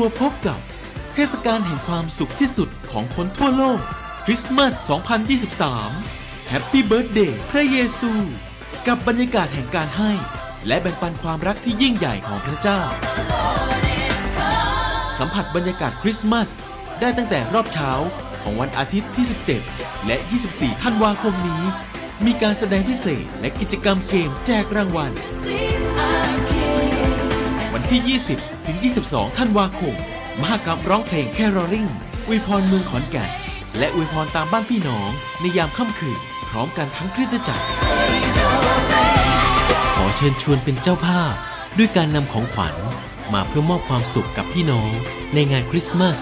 ตัวพบกับเทศกาลแห่งความสุขที่สุดของคนทั่วโลกคริสต์มาส 2023 แฮปปี้เบิร์ a เดย์พระเยซู กับบรรยากาศแห่งการให้ และแบ่งปันความรักที่ยิ่งใหญ่ของพระเจ้า สัมผัสบรรยากาศคริสต์มาส ได้ตั้งแต่รอบเช้าของวันอาทิตย์ที่ 17 และ 24 ธันวาคมนี้ มีการแสดงพิเศษและกิจกรรมเกมแจกรางวัล วันที่ 20 22 ธันวาคม มหกรรมร้องเพลงแครอลลิงอวยพรเมืองขอนแก่น และอวยพรตามบ้านพี่น้อง ในยามค่ำคืน พร้อมกันทั้งคริสตจักร ขอเชิญชวนเป็นเจ้าภาพ ด้วยการนำของขวัญ มาเพื่อมอบความสุขกับพี่น้อง ในงานคริสต์มาส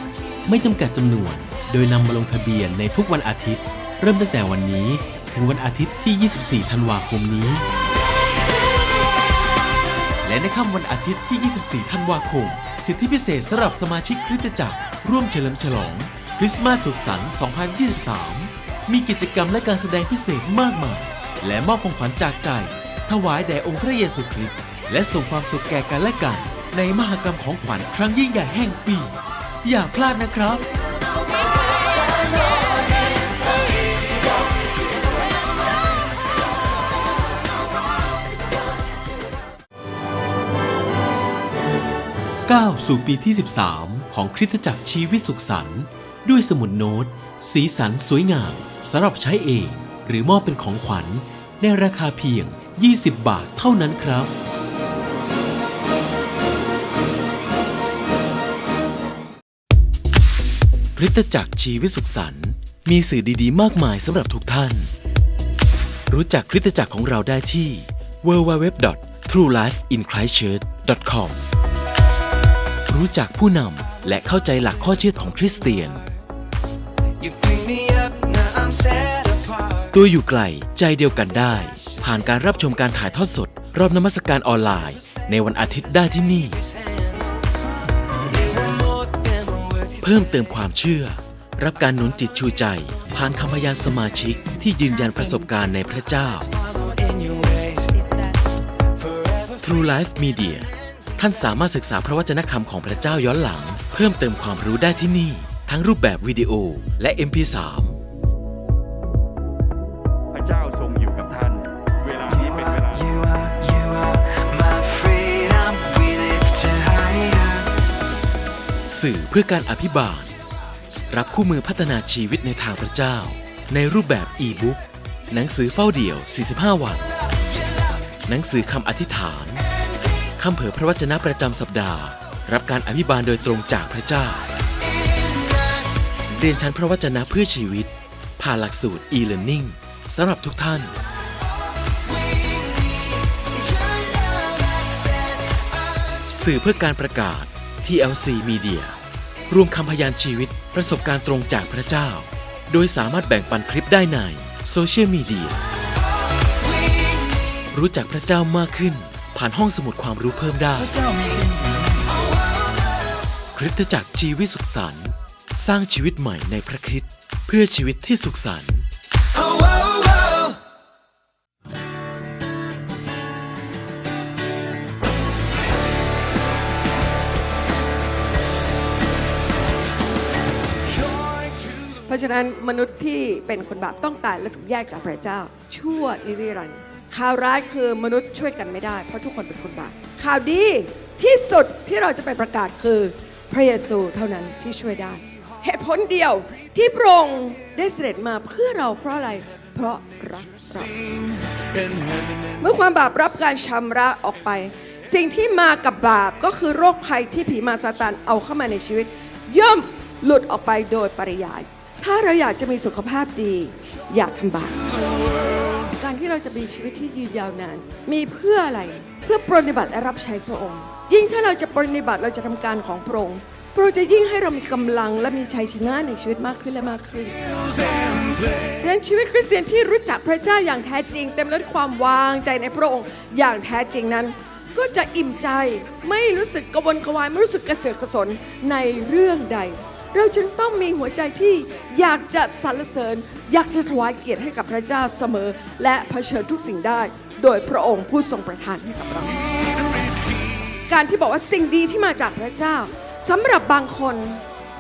ไม่จำกัดจำนวน โดยนำมาลงทะเบียนในทุกวันอาทิตย์ เริ่มตั้งแต่วันนี้ ถึงวันอาทิตย์ที่ 24 ธันวาคมนี้ และในค่ำวันอาทิตย์ที่ 24 ธันวาคม สิทธิพิเศษสำหรับสมาชิกคริสตจักร ร่วมเฉลิมฉลอง คริสต์มาสสุขสันต์ 2023 มีกิจกรรมและการแสดงพิเศษมากมาย และมอบของขวัญจากใจ ถวายแด่องค์พระเยซูคริสต์และส่งความสุขแก่กันและกัน ในมหกรรมของขวัญครั้งยิ่งใหญ่แห่งปี อย่าพลาดนะครับ ก้าวสู่ปีที่ 13 ของคริสตจักรชีวิตสุขสันต์ด้วยสมุดโน้ต สีสันสวยงามสำหรับใช้เอง หรือมอบเป็นของขวัญ ในราคาเพียง 20 บาทเท่านั้นครับ คริสตจักรชีวิตสุขสันต์มีสื่อดีๆ มากมายสำหรับทุกท่าน รู้จักคริสตจักรของเราได้ที่ www.truelifeinchristchurch.com รู้จักผู้นำและเข้าใจหลักข้อเชื่อของคริสเตียน You pick me up, now I'm set apart. ตัวอยู่ไกลใจเดียวกันได้ ผ่านการรับชมการถ่ายทอดสด รอบนมัสการออนไลน์ ในวันอาทิตย์ได้ที่นี่ Hands. You were more than my words could เพิ่มเติมความเชื่อ รับการหนุนจิตชูใจ ผ่านคำพยานสมาชิกที่ยืนยันประสบการณ์ในพระเจ้า follow in your ways. Forever True Life Media ท่านสามารถศึกษาพระวจนะคำของพระเจ้าย้อนหลัง เพิ่มเติมความรู้ได้ที่นี่ ทั้งรูปแบบวิดีโอและ MP3 พระเจ้าทรงอยู่กับท่าน เวลานี้เป็นเวลา you are, you are my freedom. We lift you higher. สื่อเพื่อการอภิบาล รับคู่มือพัฒนาชีวิตในทางพระเจ้า ในรูปแบบอีบุ๊กหนังสือเฝ้าเดี่ยว 45 วัน หนังสือคำอธิษฐานคำเผยพระวจนะประจำสัปดาห์ รับการอภิบาลโดยตรงจากพระเจ้า เรียนชั้นพระวจนะเพื่อชีวิต ผ่านหลักสูตร e-learning สำหรับทุกท่าน สื่อเพื่อการประกาศ TLC Media รวมคำพยานชีวิตประสบการณ์ตรงจากพระเจ้า โดยสามารถแบ่งปันคลิปได้ในโซเชียลมีเดียรู้จักพระเจ้ามากขึ้น ผ่านห้องสมุดความรู้เพิ่มได้ คริสตจักรชีวิตสุขสันต์สร้างชีวิตใหม่ในพระคริสต์เพื่อชีวิตที่สุขสันต์เพราะฉะนั้นมนุษย์ที่เป็นคนบาปต้องตายและถูกแยกจากพระเจ้า ชั่วนิรันดร์ ข่าวร้ายคือมนุษย์ช่วยกันไม่ได้ เพราะทุกคนเป็นคนบาปข่าวดีที่สุดที่เราจะไปประกาศคือพระเยซูเท่านั้นที่ช่วยได้ เหตุผลเดียวที่พระองค์ได้เสด็จมาเพื่อเราเพราะอะไร เพราะรักเรา เมื่อความบาปรับการชำระออกไป สิ่งที่มากับบาปก็คือโรคภัยที่ผีมาซาตานเอาเข้ามาในชีวิต ย่อมหลุดออกไปโดยปริยาย ถ้าเราอยากจะมีสุขภาพดี อยากทำบาป ที่เราจะมีชีวิตที่ยืนยาวนาน มีเพื่ออะไร เพื่อปรนนิบัติและรับใช้พระองค์ ยิ่งถ้าเราจะปรนนิบัติเราจะทำการของพระองค์พระองค์จะยิ่งให้เรามีกำลังและมีชัยชนะในชีวิตมากขึ้นและมากขึ้นฉะนั้นชีวิตคริสเตียนที่รู้จักพระเจ้าอย่างแท้จริง เต็มด้วยความวางใจในพระองค์อย่างแท้จริงนั้น ก็จะอิ่มใจไม่รู้สึกกระวนกระวายไม่รู้สึกกระเสือกกระสนในเรื่องใด เราจึงต้องมีหัวใจที่อยากจะสรรเสริญ อยากจะถวายเกียรติให้กับพระเจ้าเสมอ และเผชิญทุกสิ่งได้ โดยพระองค์ผู้ทรงประทานให้กับเรา การที่บอกว่าสิ่งดีที่มาจากพระเจ้าสำหรับบางคน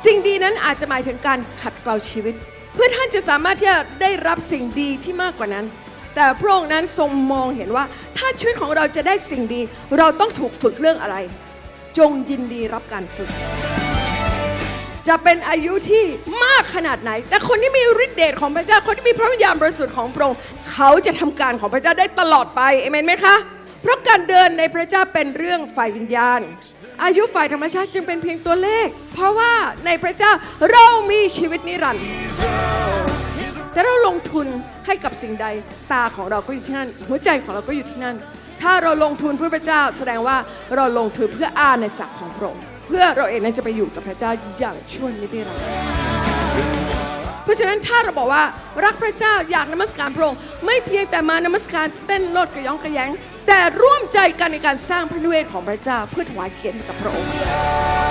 สิ่งดีนั้นอาจจะหมายถึงการขัดเกลาชีวิต เพื่อท่านจะสามารถที่จะได้รับสิ่งดีที่มากกว่านั้นแต่พระองค์นั้นทรงมองเห็นว่าถ้าชีวิตของเราจะได้สิ่งดี เราต้องถูกฝึกเรื่องอะไร จงยินดีรับการฝึก จะเป็นอายุที่มากขนาดไหน แต่คนที่มีฤทธิ์เดชของพระเจ้า คนที่มีพระวิญญาณบริสุทธิ์ของพระองค์เขาจะทำการของพระเจ้าได้ตลอดไปเอเมนไหมคะ เพราะการเดินในพระเจ้าเป็นเรื่องฝ่ายวิญญาณ อายุฝ่ายธรรมชาติจึงเป็นเพียงตัวเลข เพราะว่าในพระเจ้าเรามีชีวิตนิรันดร์แต่เราลงทุนให้กับสิ่งใดตาของเราก็อยู่ที่นั่น หัวใจของเราก็อยู่ที่นั่น ถ้าเราลงทุนเพื่อพระเจ้า แสดงว่าเราลงทุนเพื่ออาณาจักรของพระองค์ เพื่อเราเองนั้นจะไปอยู่กับพระเจ้าอย่างชั่วนิรันดร์เพราะฉะนั้นถ้าเราบอกว่ารักพระเจ้าอยากนมัสการพระองค์ไม่เพียงแต่มานมัสการเต้นโลดกระยองกระแยงแต่ร่วมใจกันในการสร้างพระนเวศของพระเจ้าเพื่อถวายเกียรติกับพระองค์